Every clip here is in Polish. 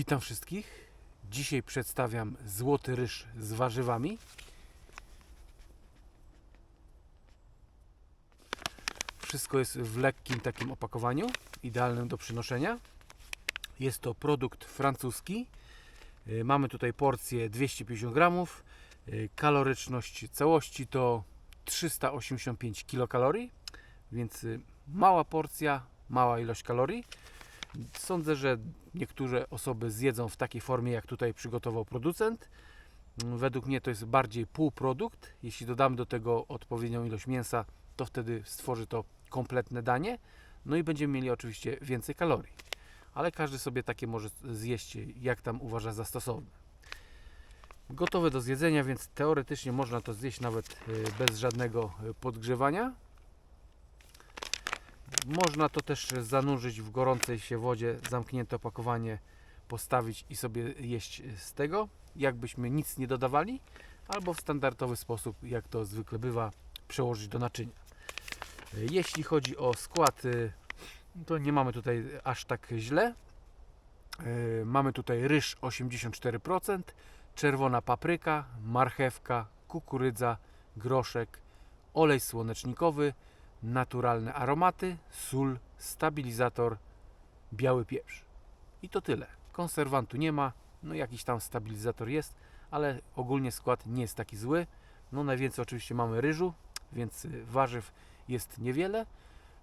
Witam wszystkich. Dzisiaj przedstawiam złoty ryż z warzywami. Wszystko jest w lekkim takim opakowaniu, idealnym do przynoszenia. Jest to produkt francuski. Y, Mamy tutaj porcję 250 gramów. Y, Kaloryczność całości to 385 kilokalorii, więc y, mała porcja, mała ilość kalorii. Sądzę, że niektóre osoby zjedzą w takiej formie, jak tutaj przygotował producent. Według mnie to jest bardziej półprodukt. Jeśli dodamy do tego odpowiednią ilość mięsa, to wtedy stworzy to kompletne danie. No i będziemy mieli oczywiście więcej kalorii. Ale każdy sobie takie może zjeść, jak tam uważa za stosowne. Gotowe do zjedzenia, więc teoretycznie można to zjeść nawet y, bez żadnego y, podgrzewania. Można to też zanurzyć w gorącej się wodzie, zamknięte opakowanie postawić i sobie jeść z tego, jakbyśmy nic nie dodawali, albo w standardowy sposób, jak to zwykle bywa, przełożyć do naczynia. Jeśli chodzi o skład, y, to nie mamy tutaj aż tak źle. Y, Mamy tutaj ryż 84%, czerwona papryka, marchewka, kukurydza, groszek, olej słonecznikowy, naturalne aromaty, sól, stabilizator, biały pieprz. I to tyle. Konserwantu nie ma, no jakiś tam stabilizator jest, ale ogólnie skład nie jest taki zły. No najwięcej oczywiście mamy ryżu, więc y, warzyw jest niewiele,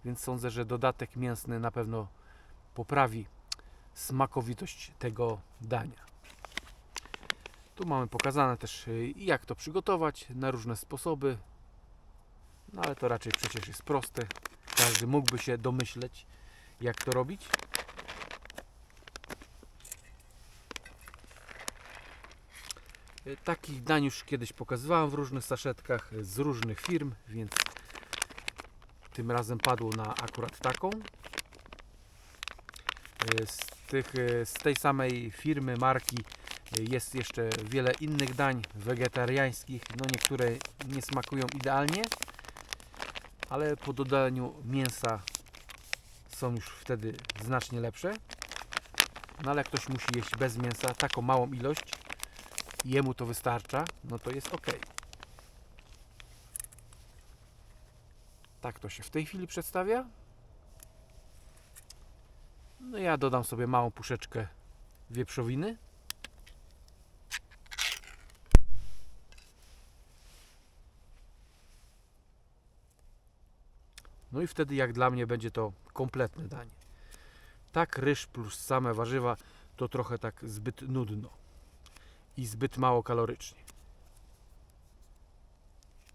więc sądzę, że dodatek mięsny na pewno poprawi smakowitość tego dania. Tu mamy pokazane też y, jak to przygotować na różne sposoby. No ale to raczej przecież jest proste. Każdy mógłby się domyśleć, jak to robić. Y, Takich dań już kiedyś pokazywałem w różnych saszetkach y, z różnych firm, więc tym razem padło na akurat taką. Y, Z, tych, z tej samej firmy, marki jest jeszcze wiele innych dań wegetariańskich. No niektóre nie smakują idealnie, ale po dodaniu mięsa są już wtedy znacznie lepsze. No ale jak ktoś musi jeść bez mięsa taką małą ilość jemu to wystarcza, no to jest ok. Tak to się w tej chwili przedstawia. No ja dodam sobie małą puszeczkę wieprzowiny. No i wtedy jak dla mnie będzie to kompletne danie. Tak ryż plus same warzywa to trochę tak zbyt nudno i zbyt mało kalorycznie.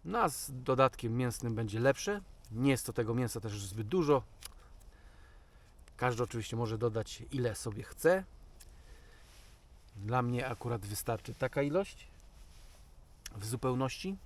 No z dodatkiem mięsnym będzie lepsze. Nie jest to tego mięsa też zbyt dużo. Każdy oczywiście może dodać ile sobie chce. Dla mnie akurat wystarczy taka ilość w zupełności.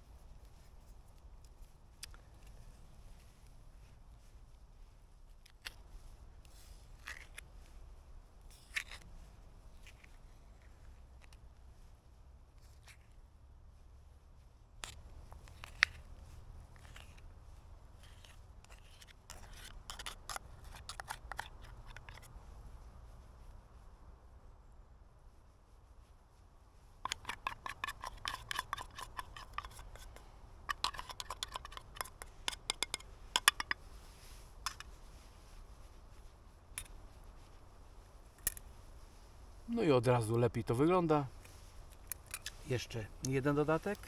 No i od razu lepiej to wygląda. Jeszcze jeden dodatek,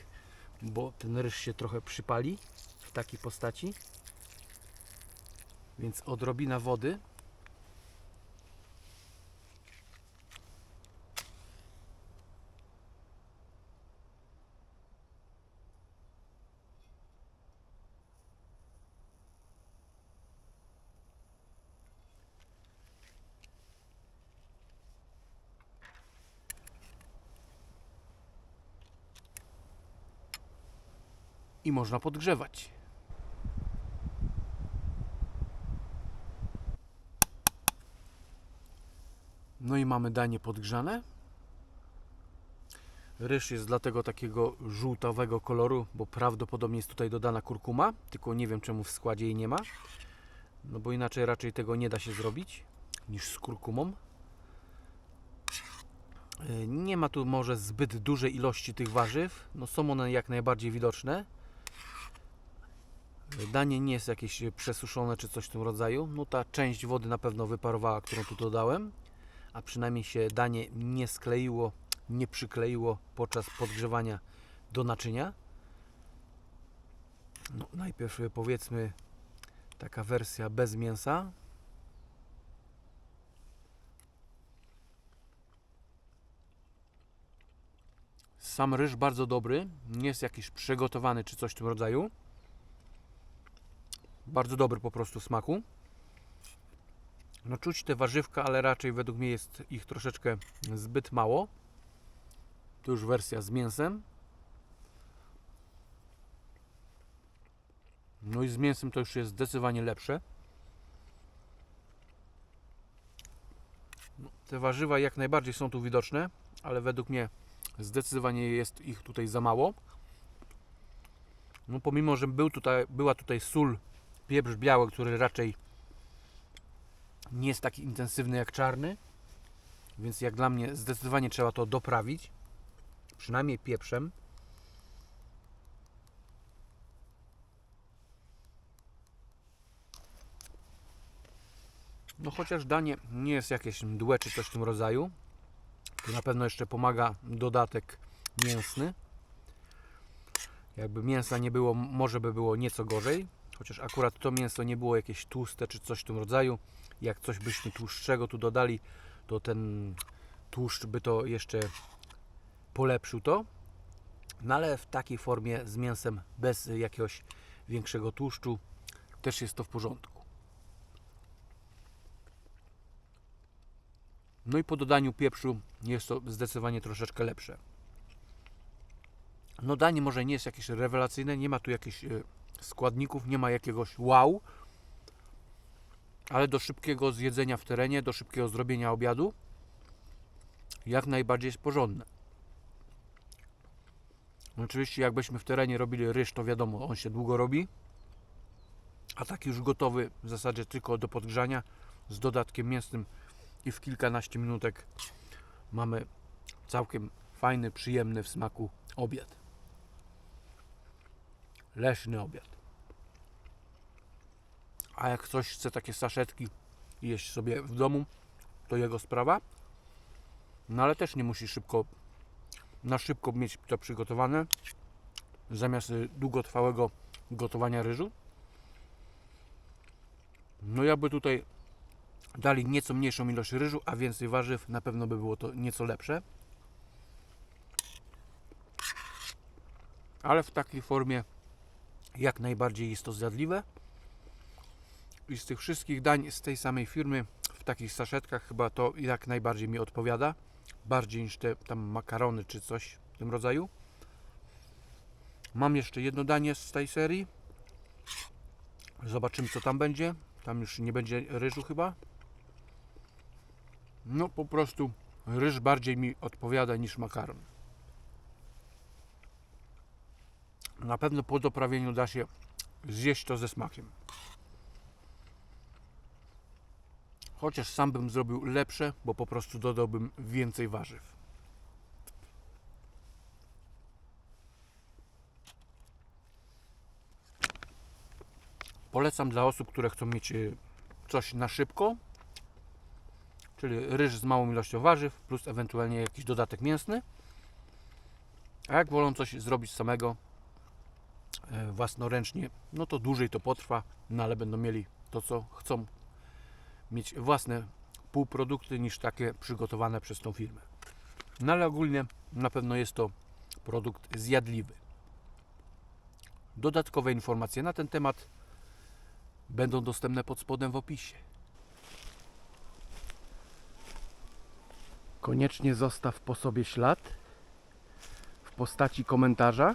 bo ten ryż się trochę przypali w takiej postaci. Więc odrobina wody. I można podgrzewać. No i mamy danie podgrzane. Ryż jest dlatego takiego żółtawego koloru, bo prawdopodobnie jest tutaj dodana kurkuma, tylko nie wiem czemu w składzie jej nie ma. No bo inaczej raczej tego nie da się zrobić niż z kurkumą. Y, Nie ma tu może zbyt dużej ilości tych warzyw. No są one jak najbardziej widoczne. Danie nie jest jakieś przesuszone czy coś w tym rodzaju. No ta część wody na pewno wyparowała, którą tu dodałem. A przynajmniej się danie nie skleiło, nie przykleiło podczas podgrzewania do naczynia. No, najpierw y, powiedzmy taka wersja bez mięsa. Sam ryż bardzo dobry, nie jest jakiś przygotowany czy coś w tym rodzaju. Bardzo dobry po prostu smaku. No czuć te warzywka, ale raczej według mnie jest ich troszeczkę zbyt mało. To już wersja z mięsem. No i z mięsem to już jest zdecydowanie lepsze. No, te warzywa jak najbardziej są tu widoczne, ale według mnie zdecydowanie jest ich tutaj za mało. No pomimo, że był tutaj, była tutaj sól, pieprz biały, który raczej nie jest taki intensywny jak czarny, więc jak dla mnie zdecydowanie trzeba to doprawić, przynajmniej pieprzem. No chociaż danie nie jest jakieś mdłe czy coś w tym rodzaju, to na pewno jeszcze pomaga dodatek mięsny. Jakby mięsa nie było, może by było nieco gorzej, chociaż akurat to mięso nie było jakieś tłuste czy coś w tym rodzaju. Jak coś byśmy tłuszczego tu dodali, to ten tłuszcz by to jeszcze polepszył to. No ale w takiej formie z mięsem bez jakiegoś większego tłuszczu też jest to w porządku. No i po dodaniu pieprzu jest to zdecydowanie troszeczkę lepsze. No danie może nie jest jakieś rewelacyjne, nie ma tu jakichś e, składników, nie ma jakiegoś wow, ale do szybkiego zjedzenia w terenie, do szybkiego zrobienia obiadu jak najbardziej jest porządne. Oczywiście jakbyśmy w terenie robili ryż, to wiadomo, on się długo robi, a taki już gotowy w zasadzie tylko do podgrzania z dodatkiem mięsnym i w kilkanaście minutek mamy całkiem fajny, przyjemny w smaku obiad. Leśny obiad. A jak ktoś chce takie saszetki jeść sobie w domu, to jego sprawa. No ale też nie musi szybko, na szybko mieć to przygotowane. Zamiast długotrwałego gotowania ryżu. No jakby tutaj dali nieco mniejszą ilość ryżu, a więcej warzyw, na pewno by było to nieco lepsze. Ale w takiej formie jak najbardziej jest to zjadliwe. I z tych wszystkich dań z tej samej firmy w takich saszetkach chyba to jak najbardziej mi odpowiada. Bardziej niż te tam makarony czy coś w tym rodzaju. Mam jeszcze jedno danie z tej serii. Zobaczymy co tam będzie. Tam już nie będzie ryżu chyba. No po prostu ryż bardziej mi odpowiada niż makaron. Na pewno po doprawieniu da się zjeść to ze smakiem. Chociaż sam bym zrobił lepsze, bo po prostu dodałbym więcej warzyw. Polecam dla osób, które chcą mieć y, coś na szybko, czyli ryż z małą ilością warzyw, plus ewentualnie jakiś dodatek mięsny. A jak wolą coś zrobić samego, własnoręcznie, no to dłużej to potrwa, no ale będą mieli to, co chcą mieć własne półprodukty niż takie przygotowane przez tą firmę. No ale ogólnie na pewno jest to produkt zjadliwy. Dodatkowe informacje na ten temat będą dostępne pod spodem w opisie. Koniecznie zostaw po sobie ślad w postaci komentarza.